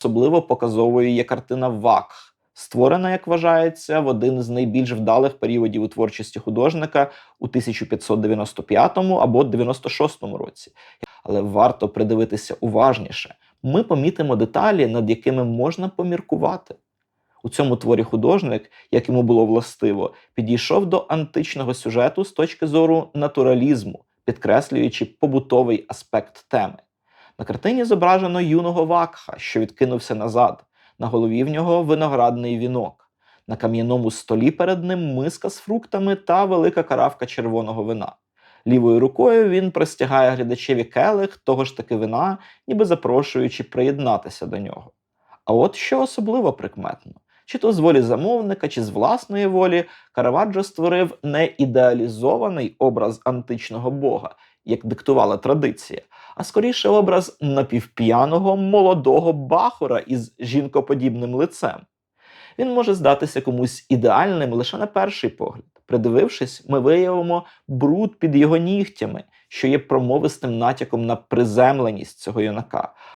Особливо показовою є картина Вакх, створена, як вважається, в один з найбільш вдалих періодів у творчості художника у 1595 або 96 році. Але варто придивитися уважніше. Ми помітимо деталі, над якими можна поміркувати. У цьому творі художник, як йому було властиво, підійшов до античного сюжету з точки зору натуралізму, підкреслюючи побутовий аспект теми. На картині зображено юного вакха, що відкинувся назад. На голові в нього виноградний вінок. На кам'яному столі перед ним миска з фруктами та велика каравка червоного вина. Лівою рукою він простягає глядачеві келих того ж таки вина, ніби запрошуючи приєднатися до нього. А от що особливо прикметно: чи то з волі замовника, чи з власної волі, Караваджо створив не ідеалізований образ античного бога, як диктувала традиція, а скоріше образ напівп'яного молодого бахора із жінкоподібним лицем. Він може здатися комусь ідеальним лише на перший погляд. Придивившись, ми виявимо бруд під його нігтями, що є промовистим натяком на приземленість цього юнака.